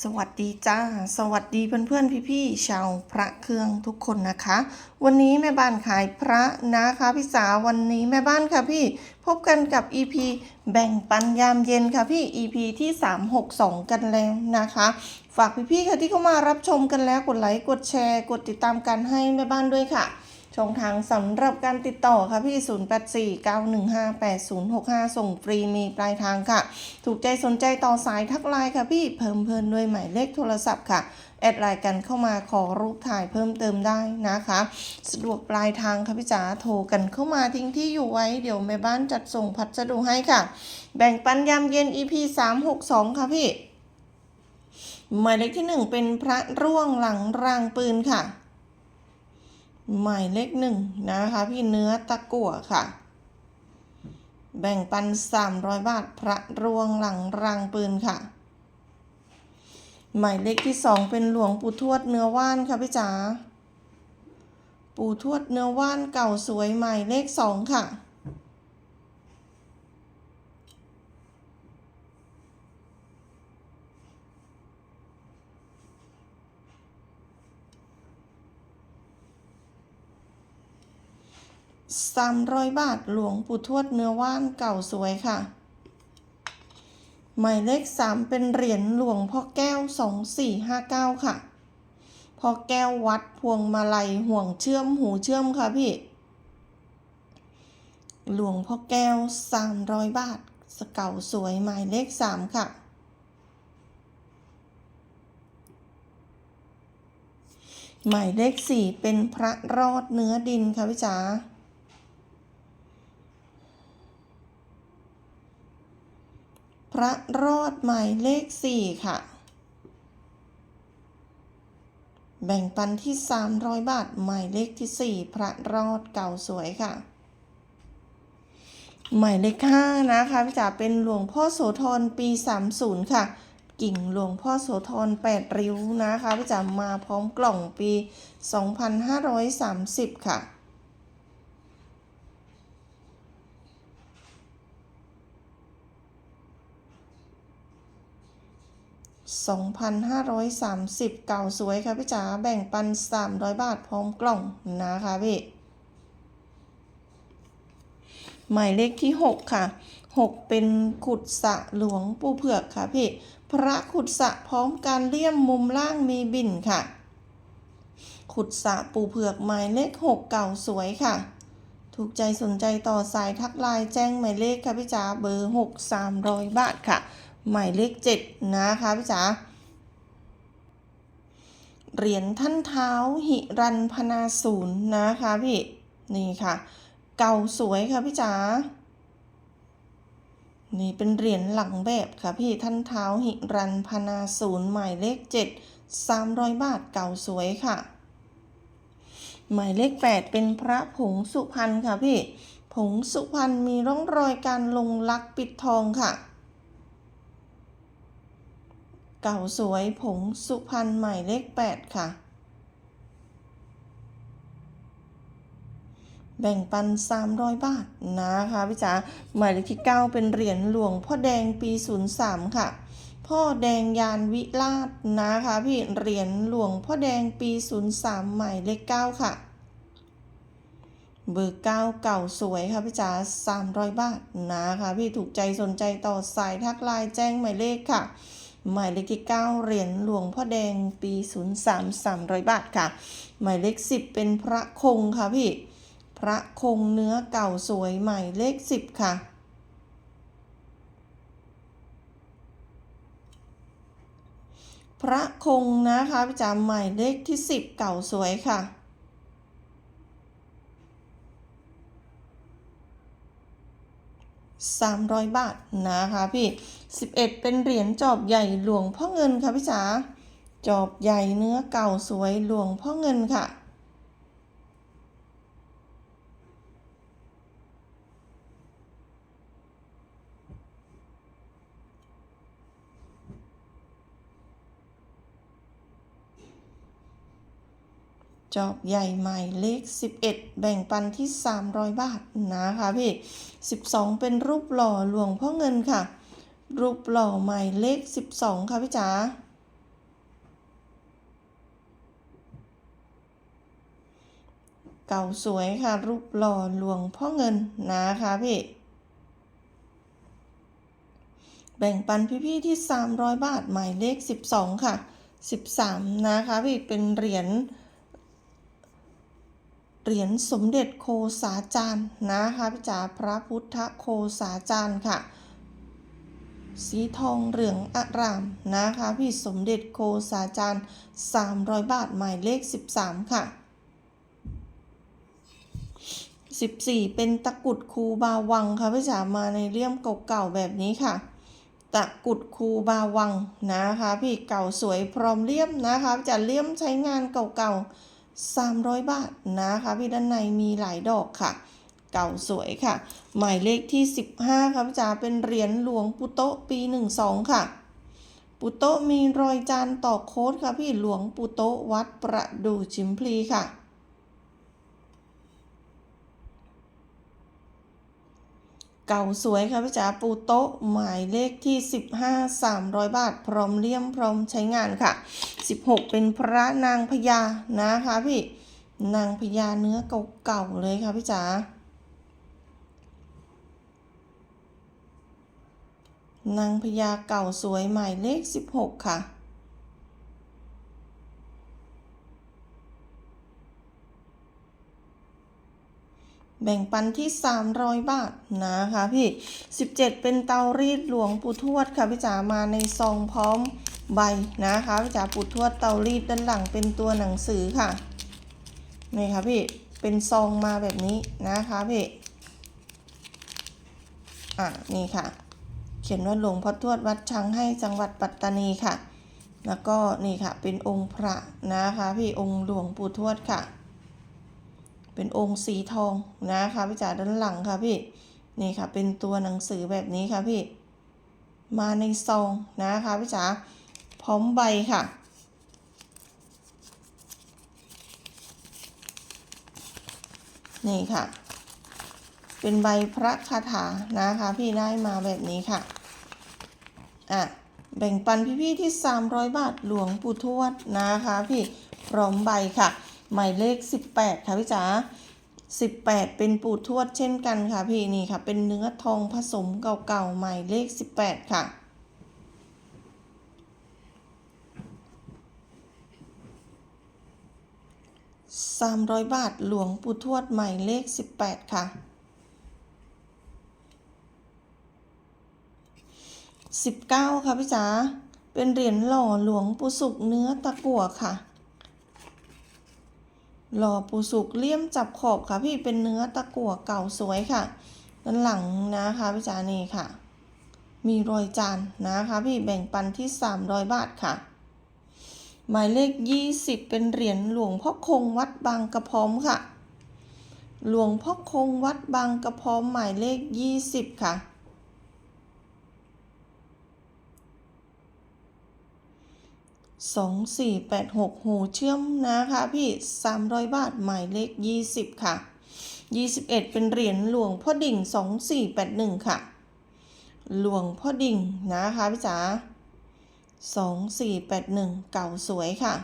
สวัสดีจ้า สวัสดีเพื่อนๆพี่ๆชาวพระเครื่องทุกคนนะคะ วันนี้แม่บ้านขายพระนะคะพี่สาววันนี้แม่บ้านค่ะพี่พบกันกับ EP แบ่งปันยามเย็นค่ะพี่ EP ที่ 362 กันแล้วนะคะ ฝากพี่ๆค่ะที่เข้ามารับชมกันแล้วกดไลค์กดแชร์ กดติดตามกันให้แม่บ้านด้วยค่ะ ช่องทางสำหรับการติดต่อค่ะพี่ 0849158065 ส่งฟรีมีปลายทางค่ะ ถูกใจสนใจต่อสายทักไลน์ค่ะพี่เพิ่มเพิ่นด้วยหมายเลขโทรศัพท์ค่ะ แอดไลน์กันเข้ามาขอรูปถ่ายเพิ่มเติมได้นะคะ สะดวกปลายทางค่ะพี่จ๋าโทรกันเข้ามาทิ้งที่อยู่ไว้เดี๋ยวแม่บ้านจัดส่งพัสดุให้ค่ะ แบ่งปันยามเย็น EP 362 ค่ะพี่หมายเลขที่ 1 เป็นพระร่วงหลังรางปืนค่ะ หมายเลขหนึ่งนะคะ พี่เนื้อตะกั่วค่ะ แบ่งปัน 300 บาทพระรวงหลังรังปืนค่ะ หมายเลขที่สองเป็นหลวงปู่ทวดเนื้อว่านค่ะพี่จ๋าปู่ทวดเนื้อว่านเก่าสวยหมายเลขสองค่ะ สามร้อยบาทหลวงปู่ทวดเนื้อว่านเก่าสวยค่ะ หมายเลขสามเป็นเหรียญหลวงพ่อแก้วสองสี่ห้าเก้าค่ะพ่อแก้ววัดพวงมาลัยห่วงเชื่อมหูเชื่อมค่ะพี่ หลวงพ่อแก้วสามร้อยบาทสเก่าสวยหมายเลขสามค่ะหมายเลขสี่เป็นพระรอดเนื้อดินค่ะพี่จ๋า พระรอดหมายเลขสี่ค่ะ แบ่งปันที่ 300 บาทหมายเลขที่ 4 พระรอดเก่าสวยค่ะ หมายเลข5นะคะพี่จ๋าเป็นหลวงพ่อโสธรปี 30 ค่ะ กิ่งหลวงพ่อโสธร8 ริ้วนะคะพี่จ๋ามาพร้อมกล่องปี 2530 ค่ะ 2,530 เก่าสวยค่ะพี่จ๋าแบ่งปัน 300 บาทพร้อมกล่องนะคะพี่ หมายเลขที่ 6 ค่ะ 6 เป็นขุดสะหลวงปูเผือกค่ะพี่ พระขุดสะพร้อมการเลี่ยมมุมล่างมีบินค่ะ ขุดสะปูเผือกหมายเลข 6 เก่าสวยค่ะ ถูกใจสนใจต่อสายทักไลน์แจ้งหมายเลขค่ะพี่จ๋าเบอร์ 6 300 บาทค่ะ หมายเลข7นะคะพี่จ๋าเหรียญท่านเท้าหิรันพนาศูนย์นะคะพี่ นี่ค่ะ เก่าสวยค่ะพี่จ๋านี่เป็นเหรียญหลังแบบค่ะพี่ท่านเท้าหิรันพนาศูนย์หมายเลข7 300บาทเก่าสวยค่ะ หมายเลข8เป็นพระผงสุพรรณค่ะพี่ ผงสุพรรณมีร่องรอยการลงลักปิดทองค่ะ เก่าสวยผงสุพรรณหมายเลข 8 ค่ะ แบ่งปัน 300 บาทนะคะพี่จ๋าหมายเลขที่ 9 เป็นเหรียญหลวงพ่อแดงปี 03 ค่ะ พ่อแดงยานวิราชนะคะพี่เหรียญหลวงพ่อแดงปี 03 หมายเลข 9 ค่ะเบอร์9เก่าสวยค่ะพี่จ๋า300 บาทนะคะพี่ถูกใจสนใจต่อสายทักไลน์แจ้งหมายเลขค่ะ หมายเลขที่ 9 เหรียญหลวงพ่อแดงปี 03 300 บาทค่ะ หมายเลข 10 เป็นพระคงค่ะพี่ พระคงเนื้อเก่าสวยหมายเลข 10 ค่ะ พระคงนะคะพี่จ๋าหมายเลขที่ 10 เก่าสวยค่ะ300 บาทนะคะพี่ 11 เป็นเหรียญจอบใหญ่หลวงพ่อเงินค่ะพี่จ๋าจอบใหญ่เนื้อเก่าสวยหลวงพ่อเงินค่ะ จอบใหญ่ใหม่เลข 11 แบ่งปันที่ 300 บาทนะคะพี่ 12 เป็นรูปหล่อหลวงพ่อเงินค่ะ รูปหล่อหมายเลข 12 ค่ะพี่จ๋าเก่าสวยค่ะ รูปหล่อหลวงพ่อเงินนะคะพี่ แบ่งปันพี่ๆที่ 300 บาทหมายเลข 12 ค่ะ 13 นะคะพี่เป็นเหรียญเหรียญสมเด็จโคสาจารย์นะคะพี่จ๋าพระพุทธโคสาจารย์ค่ะ สีทองเหลืองอารามนะคะพี่สมเด็จโคสาจารย์ 300 บาทหมายเลข 13 ค่ะ 14 เป็นตะกุดคูบาวังค่ะพี่จ๋ามาในเลี่ยมเก่าๆแบบนี้ค่ะ ตะกุดคูบาวังนะคะ พี่เก่าสวยพร้อมเลี่ยมนะคะจะเลี่ยมใช้งานเก่าๆ300 บาทนะคะ พี่ด้านในมีหลายดอกค่ะ เก่าสวยค่ะ หมายเลขที่ 15ค่ะพี่จ๋าเป็นเหรียญหลวงปุโตปี 12 ค่ะปุโตมีรอยจานต่อโค้ดค่ะพี่หลวงปุโตวัดประดู่ชิมพลีค่ะ เก่าสวยค่ะพี่จ๋าปูโต๊ะหมายเลขที่ 15 300 บาท พร้อมเลี่ยมพร้อมใช้งานค่ะ 16 เป็นพระนางพญานะคะพี่นางพญาเนื้อเก่าๆเลยค่ะพี่จ๋า นางพญาเก่าสวยหมายเลข 16 ค่ะ แบ่งปันที่ 300 บาท นะคะพี่ 17 เป็นเตารีดหลวงปู่ทวดค่ะพี่จ๋ามาในซองพร้อมใบนะคะพี่จ๋าปู่ทวดเตารีดด้านหลังเป็นตัวหนังสือค่ะนี่ค่ะพี่ เป็นซองมาแบบนี้นะคะพี่ อะนี่ค่ะ เขียนว่าหลวงพ่อทวดวัดช้างให้จังหวัดปัตตานีค่ะ แล้วก็นี่ค่ะเป็นองค์พระนะคะพี่องค์หลวงปู่ทวดค่ะ เป็นองค์สีทองนะคะพี่จ๋าด้านหลังค่ะพี่นี่ค่ะเป็นตัวหนังสือแบบนี้ค่ะพี่ มาในซองนะคะพี่จ๋าพร้อมใบค่ะนี่ค่ะ เป็นใบพระคาถานะคะ พี่ได้มาแบบนี้ค่ะ อะ แบ่งปันพี่ๆที่ 300 บาทหลวงปู่ทวดนะคะ พี่พร้อมใบค่ะ หมายเลข 18 ค่ะพี่จ๋า18 เป็นปู่ทวดเช่นกันค่ะพี่นี่ค่ะ เป็นเนื้อทองผสมเก่าๆหมายเลข 18 ค่ะ300 บาทหลวงปู่ทวดหมายเลข 18 ค่ะ 19 ค่ะพี่จ๋าเป็นเหรียญหล่อหลวงปู่สุกเนื้อตะกั่วค่ะ หล่อปู่สุกเลี่ยมจับขอบค่ะ พี่เป็นเนื้อตะกั่วเก่าสวยค่ะด้านหลังนะคะพี่จ๋านี่ค่ะ มีรอยจานนะคะพี่แบ่งปันที่ 300 บาทค่ะ หมายเลข 20 เป็นเหรียญหลวงพ่อคงวัดบางกระพร้อมค่ะ หลวงพ่อคงวัดบางกระพร้อมหมายเลข 20 ค่ะ สองสี่แปดหกหูเชื่อมนะคะพี่สามร้อยบาทหมายเลขยี่สิบค่ะยี่สิบเอ็ดเป็นเหรียญหลวงพ่อดิ่งสองสี่แปดหนึ่งค่ะ หลวงพ่อดิ่งนะคะพี่จ๋าสองสี่แปดหนึ่งเก่าสวยค่ะ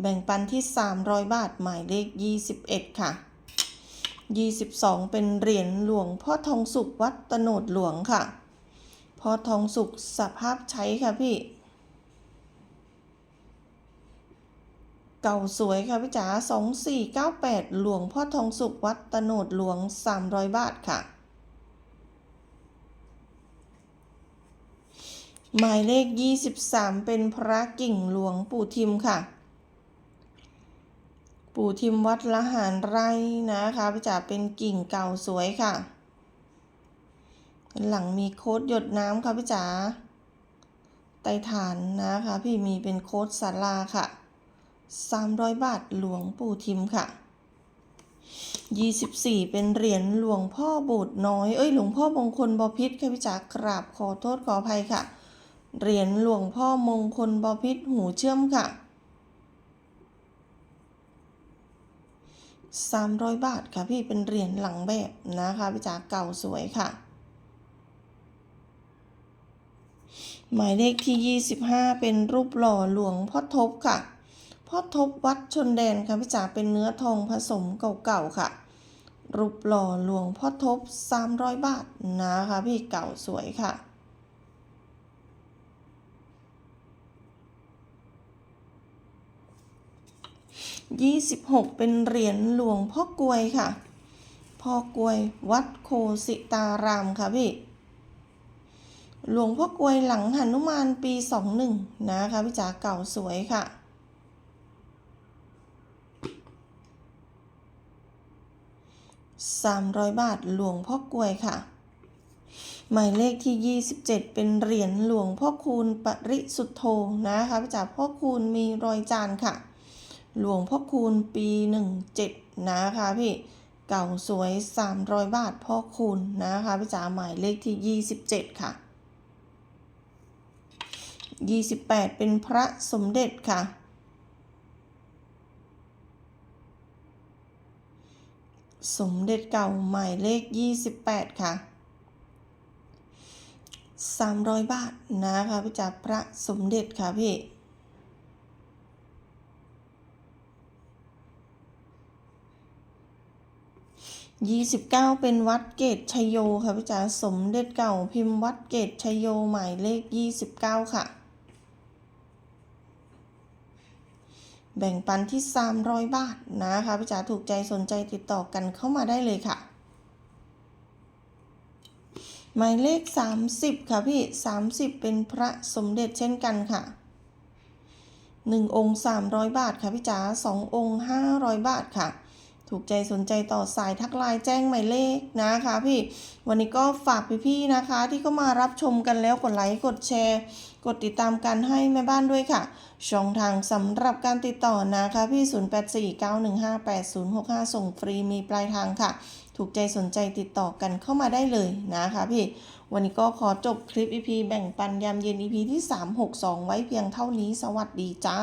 แบ่งปันที่สามร้อยบาทหมายเลขยี่สิบเอ็ดค่ะยี่สิบสองเป็นเหรียญหลวงพ่อทองสุขวัดตโนดหลวงค่ะ อทองสุกสภาพใช้ค่ะพี่ เก่าสวยค่ะพี่จ๋าสองสี่เก้าแปดหลวงพ่อทองสุกวัดตโนดหลวงสามร้อยบาทค่ะ หมายเลขยี่สิบสามเป็นพระกิ่งหลวงปู่ทิมค่ะ ปู่ทิมวัดละหารไร่นะคะพี่จ๋าเป็นกิ่งเก่าสวยค่ะ หลังมีโค้ดหยดน้ำค่ะพี่จ๋าไตฐานนะคะ พี่มีเป็นโค้ดสาราค่ะ 300 บาทหลวงปู่ทิมค่ะ 24 เป็นเหรียญหลวงพ่อบสถ์น้อย เอ้ยหลวงพ่อมงคลบพิษค่ะพี่จ๋ากราบขอโทษขออภัยค่ะ เหรียญหลวงพ่อมงคลบพิษหูเชื่อมค่ะ 300 บาทค่ะพี่เป็นเหรียญหลังแบบนะคะพี่จ๋าเก่าสวยค่ะ หมายเลขที่ 25 เป็นรูปหล่อหลวงพ่อทบค่ะ พ่อทบวัดชนแดนค่ะพี่จ๋าเป็นเนื้อทองผสมเก่าๆค่ะ รูปหล่อหลวงพ่อทบ 300 บาทนะคะพี่เก่าสวยค่ะ26เป็นเหรียญหลวงพ่อกลวยค่ะ พ่อกลวยวัดโคสิตารามค่ะพี่ หลวงพ่อกลวยหลังหนุมานปี 21 นะคะพี่จ๋าเก่าสวยค่ะ 300 บาทหลวงพ่อกลวยค่ะ หมายเลขที่ 27 เป็นเหรียญหลวงพ่อคูณปริสุทโธนะคะพี่จ๋าพ่อคูณมีรอยจานค่ะ หลวงพ่อคูณปี 17 นะคะพี่เก่าสวย 300 บาทพ่อคูณนะคะพี่จ๋าหมายเลขที่ 27 ค่ะ 28 เป็นพระสมเด็จค่ะ สมเด็จเก่าหมายเลข 28 ค่ะ 300 บาทนะคะพี่จ๋าพระสมเด็จค่ะพี่29เป็นวัดเกตชยโยค่ะพี่จ๋าสมเด็จเก่าพิมพ์วัดเกตชยโยหมายเลข29ค่ะ แบ่งปันที่ 300 บาทนะคะพี่จ๋าถูกใจสนใจติดต่อกันเข้ามาได้เลยค่ะ หมายเลข 30 ค่ะพี่ 30 เป็นพระสมเด็จเช่นกันค่ะ 1 องค์ 300 บาทค่ะพี่จ๋า2องค์ 500 บาทค่ะ ถูกใจสนใจต่อสายทักไลน์แจ้งหมายเลขนะคะพี่ วันนี้ก็ฝากพี่ๆนะคะ ที่เขามารับชมกันแล้วกดไลค์กดแชร์ กดติดตามกันให้แม่บ้านด้วยค่ะ ช่องทางสำหรับการติดต่อนะคะพี่ 0849158065 ส่งฟรีมีปลายทางค่ะ ถูกใจสนใจติดต่อกันเข้ามาได้เลยนะคะพี่ วันนี้ก็ขอจบคลิป EP แบ่งปันยามเย็น EP ที่ 362 ไว้เพียงเท่านี้สวัสดีจ้า